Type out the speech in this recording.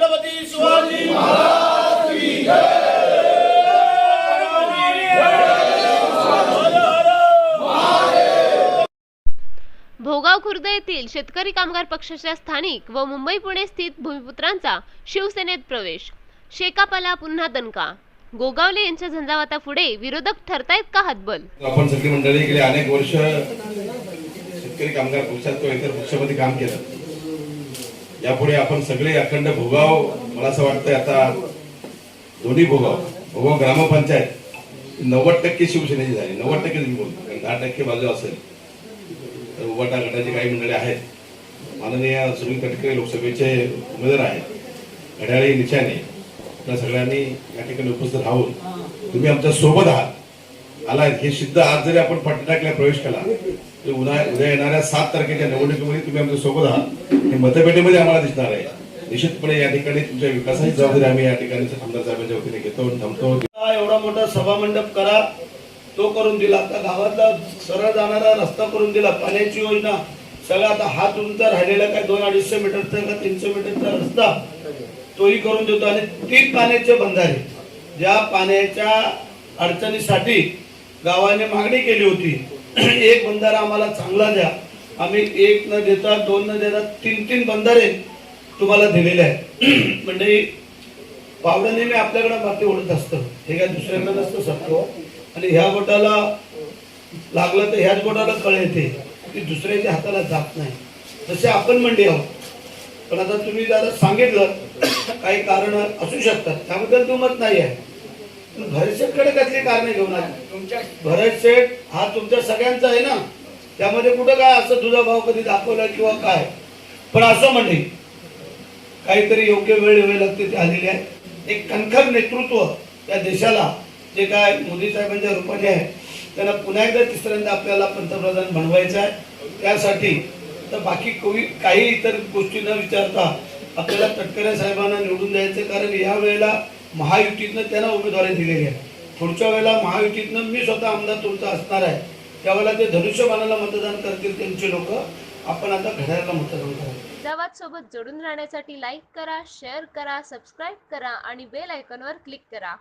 छत्रपती शिवाजी महाराज की जय. भोगाव खुर्द येथील शेतकरी कामगार पक्षाच्या स्थानिक व मुंबई पुणे स्थित भूमिपुत्रांचा शिवसेनेत प्रवेश. शेकापाला पुन्हा दणका. गोगावले यांच्या झंझावाता पुढे विरोधक ठरतायत का हातबल? आपण सगळी मंडळी गेले अनेक वर्ष शेतकरी कामगार पक्षात किंवा इतर पक्षामध्ये काम केलं. यापुढे आपण सगळे अखंड भोगाव मला असं वाटतंय आता दोन्ही भोगाव भोगाव ग्रामपंचायत नव्वद टक्के शिवसेनेची झाली. नव्वद टक्के बोलतो कारण दहा टक्के बाजू असेल. तर उबाटा गटाची काही मंडळी आहेत. माननीय सुनील तटकरे लोकसभेचे उमेदवार आहेत. घड्याळी निशाने त्या सगळ्यांनी या ठिकाणी उपस्थित राहून तुम्ही आमच्यासोबत आहात. आलाय. हे सिद्ध आज जरी आपण पटनाकला प्रवेश केला ते उद्या उद्या येणाऱ्या सात तारखेच्या निवडणुकीमध्ये तुम्ही आमच्यासोबत आहात. हे मतपेटीमध्ये आम्हाला दिसणार आहे. निश्चितपणे या ठिकाणी तुमच्या विकासाची जबाबदारी आम्ही या ठिकाणी आमदार साहेबांच्या वतीने घेतो आणि थांबतो. एवढा मोठा सभा मंडप करा. तो करून दिला. आता गावातला सरळ जाणारा रस्ता करून दिला. पाण्याची योजना. सगळा आता हात उंच राहिलेला काय? दोन अडीचशे मीटरचा का तीनशे मीटरचा रस्ता? तोही करून देतो. आणि तीन पाण्याचे बंधारे. ज्या पाण्याच्या अडचणीसाठी गावाने मागणी केली होती. एक बंधारा आम्हाला चांगला द्या. आम्ही एक न देता दोन न देता तीन तीन बंधारे तुम्हाला दिलेले आहेत. म्हणजे पावडं नेहमी आपल्याकडे माती ओढत असतं. हे काय दुसऱ्याकडे नसतं सत्व हो. आणि ह्या बोटाला लागलं तर ह्याच बोटाला कळ येते. की दुसऱ्याच्या हाताला जात नाही. तसे आपण म्हणले आहोत. पण आता तुम्ही जरा सांगितलं काही कारण असू शकतात. त्याबद्दल दुमत नाही आहे. भरत शेठकडे कसली कारणे घेऊन आली? भरत शेठ हा तुमच्या सगळ्यांचा आहे ना? त्यामध्ये कुठं काय असं तुझा भाव कधी दाखवला किंवा काय? पण असं म्हणे काहीतरी योग्य वेळ वेळ लागते ते आलेले आहे. एक कणखर नेतृत्व त्या देशाला जे काय मोदी साहेबांच्या रूपाने आहे त्यांना पुन्हा एकदा तिसऱ्यांदा आपल्याला पंतप्रधान बनवायचं आहे. त्यासाठी तर बाकी कोणी काही इतर गोष्टी न विचारता आपल्याला तटकरे साहेबांना निवडून द्यायचं कारण या वेळेला महायुतीतनं त्यांना उमेदवारी दिलेली आहे. पुढच्या वेळेला महायुतीतनं मी स्वतः आमदार तुमचा असणार आहे. त्यावेळेला ते धनुष्यबाणाला मतदान करतील त्यांचे लोक. आपण आता घड्याळाला मतदान करायचं अहमदाबाद सोबत जोडून राहण्यासाठी लाईक करा शेअर करा सबस्क्राईब करा आणि बेल आयकॉनवर क्लिक करा.